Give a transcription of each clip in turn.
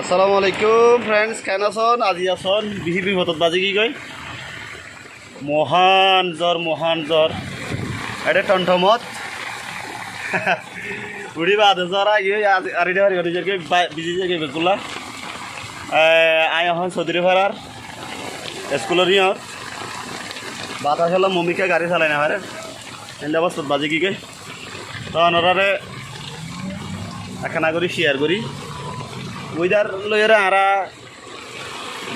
আসসালামু আলাইকুম ফ্রেন্ডস কেন আছন? আজি আছন বিহি বিপদত বাজি কি কয়? মহান জ্বৰ মহান জ্বৰ। এটা টনটমত উড়ি বাদ জ্বৰ আই আর হারি নিজেকে বিজি যাকে বেকুলা। আই এখন চৌধুরী ভাড়ার স্কুলের ইয়ত বাতাস হলো মমিকে গাড়ি চালাই না হারে অবস্থা বাজি কি কয়? তখন ওরারে একখানা করি শেয়ার করি ওইদার লইরে আরা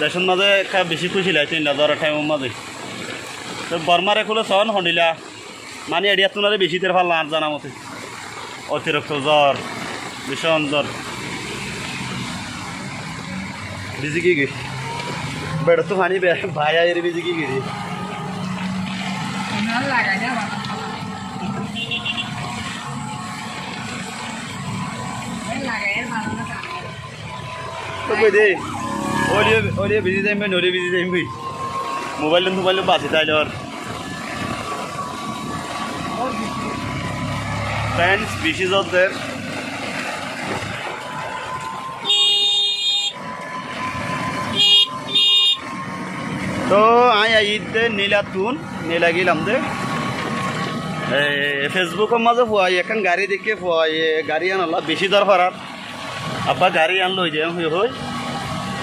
দেশের মাঝে খা বেশি খুশি লাগে তিনটা জ্বর টাইমের মাঝে। তো বর্মারে খুলে সহন হন্ডিলা মানে এডিয়া তুনারে বেশি তের ভালো আর জানা মতে। অতিরিক্ত জ্বর, ভীষণ জ্বর। বিজি কি গে বেড় তো পানি ভাই আয়ের বিজি কি গেছি No বিজি যাইম বিজি যাইম বই মোবাইল মোবাইল বাসি তাইলে আর বেশি জ্বরদের তো আই আইতে নীলা তুন নীলা গেলাম দে ফেসবুকের মাঝে ফুয়াই এখন গাড়ি দেখে ফুয়াই গাড়ি আনলা বেশি দর ফারার আব্বা গাড়ি আনলো যে হই হই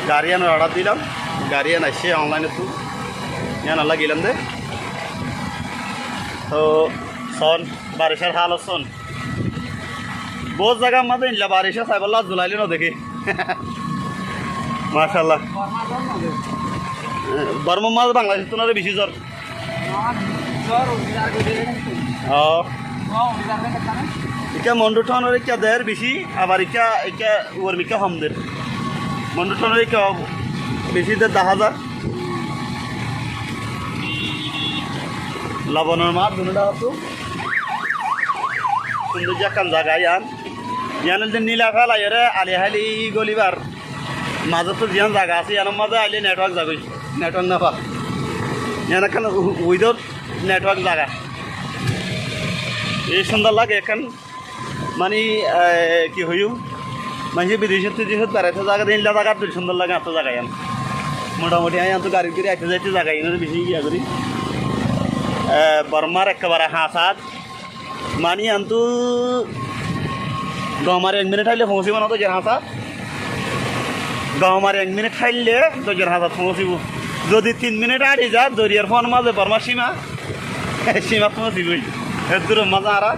গাড়ি আনার অর্ডার দিলাম গাড়ি আন আসছে অনলাইনে তো ইয়ান আল্লাহ গেলাম দে। তো সন বারিশার হাল সন বহুত জায়গার মাঝে ইনলা বারিশা সাইবল্লা জুলাইলে না দেখি মাশাল্লাহ বর্ম মাছ বাংলাদেশ তো না বেশি জ্বর ও ইকা মন্ডু ঠানোর ইকা দের বেশি, আবার ইকা ইকা ওর মিকা হম দের মন্ডু ঠানোর ইকা বেশি দের দা হাজার লবণের মাছ দুটা হতো সুন্দর জাকান জায়গা, ইয়ান। ইয়ানের যে নীলা ফেলা এরে আলি হালি গলিবার। মাঝে তো জিয়ান জায়গা আছে, ইয়ানের মাঝে আইলে নেটওয়ার্ক যাবই নেটওয়ার্ক না পা ইয়ান এখন উইদাউট নেটওয়ার্ক জায়গা সুন্দর লাগে এখন। মানে কি হইও? মানে বিদেশের বেড়াইতে জায়গা দিন জায়গা তুই সুন্দর লাগে, এত জায়গায় আন মোটামুটি আমি তো গাড়ি করে আইতে যাইতে জায়গায় এনে বেশি গিয়া করি। বর্মার একেবারে হাঁস হাত মানে আন্তু গমার এক মিনিট হাইলে পৌঁছিব না তো যে হাঁস। হাত গমার এক মিনিট হাইলে তো যে হাঁস হাত পৌঁছিব। যদি তিন মিনিট আড়ি যা দরিয়ার ফোন মাঝে বর্মার সীমা সীমা পৌঁছিবই। এর দূর মজা আর।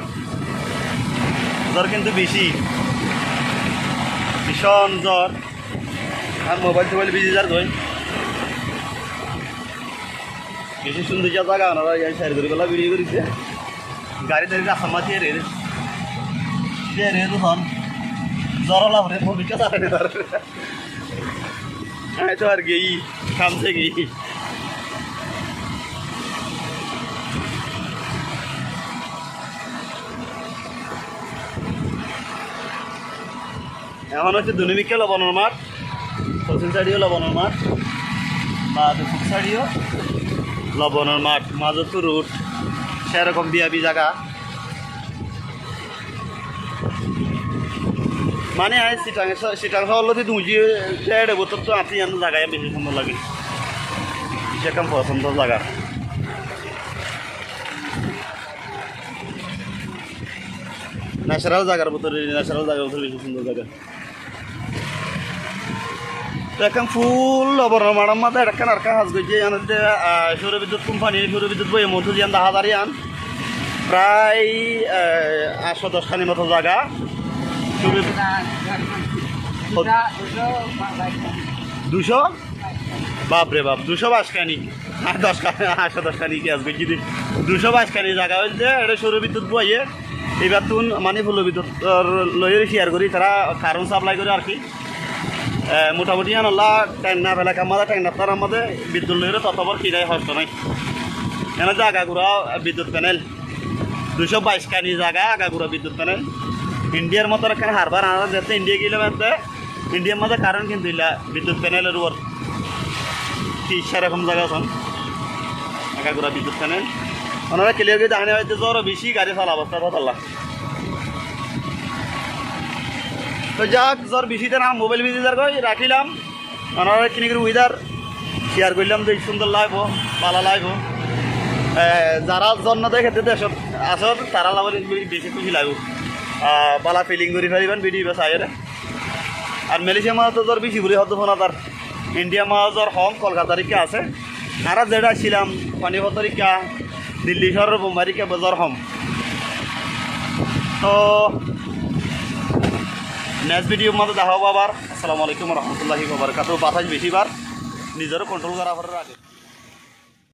জ্বর কিন্তু বেশি। ভীষণ জ্বর। আর মোবাইল টোবাইল বিজি যার ধই বেশি সুন্দর যা জায়গা ওনারা এই সাইড করে গলা বেরিয়ে করেছে গাড়ি দাঁড়িয়ে রাস্তা মাতিয়ে রে। রে রে তো হন জ্বর লাভ রে আমি তো আর গেই কামছে গেই। এখন হচ্ছে দুনিমিকে লবণের মাঠ পশ্চিম সাইডেও লবণের মাঠ বা দক্ষিণ সাইডেও লবণের মাঠ মাজতো রুট, সেরকম বিয়াবি জায়গা মানে সিটাং সিটাং হলতে দুজি দেড় বছর তো আতি আনো জায়গায় বেশি সুন্দর লাগে। সেরকম পছন্দ জায়গা ন্যাচারাল জায়গার ভিতরে ন্যাচারাল জায়গার ভিতরে বেশি সুন্দর জায়গা তো এখন ফুল লবণের মারার মাথা এখান আর কাজ করছে আনতে সৌর বিদ্যুৎ কোম্পানি সৌর বিদ্যুৎ বই মধ্যে দিয়ে দা হাজারি আন প্রায় আটশো দশখানির মতো জায়গা দুশো বাপরে বাপ দুশো বাসখানি আর দশ খানি আটশো দশখানি কি আসবে যদি দুশো বাসখানি জায়গা হয়েছে এটা সৌর বিদ্যুৎ বইয়ে এবার তুন মানে ফুল বিদ্যুৎ লইয়ে শেয়ার করি তারা কারণ সাপ্লাই করে আর কি মোটামুটি আনলা টাইম না ফেলা কামাদা টাইম না তার আমাদের বিদ্যুৎ লইরে ততবার কিনাই হস্ত নাই। এনে জায়গা গুড়া বিদ্যুৎ প্যানেল দুশো বাইশ কানি জায়গা আগা গুড়া বিদ্যুৎ প্যানেল। ইন্ডিয়ার মতো এখানে হারবার আনা যেতে ইন্ডিয়া গেলে মাত্র ইন্ডিয়ার মধ্যে কারণ কিন্তু ইলা বিদ্যুৎ প্যানেলের উপর। কি সেরকম জায়গা আছে? আগা গুড়া বিদ্যুৎ প্যানেল। ওনারা ক্লিয়ার করে জানে হয়তো জ্বর বেশি, গাড়ি চালা অবস্থা কথা তো যাক, জ্বর বেশিতে না মোবাইল বিজি যার কই রাখিলাম ওনারা কিনে করে উইদার শেয়ার করলাম যে সুন্দর লাগবো ভালো লাগবো যারা জন্ম দেয় খেতে দেশ আসত তারা লাভ বেশি খুশি লাগবো বালা ফিলিং করে ফেলিবেন ভিডিও চাইরে আর মালয়েশিয়া মাছ তো জ্বর বেশি বলে হতো ফোনা তার ইন্ডিয়া মাছ জ্বর হম কলকাতার ইকা আছে। আর যেটা ছিলাম পানিপথর ইকা দিল্লি শহরের বোম্বাই জ্বর হম। তো নেক্সট ভিডিও মতো দেখা হব আবার আসসালামু আলাইকুম রহমতুল্লাহি বাবরকাত বাতাস বেশিবার নিজেরও কন্ট্রোল করা আগে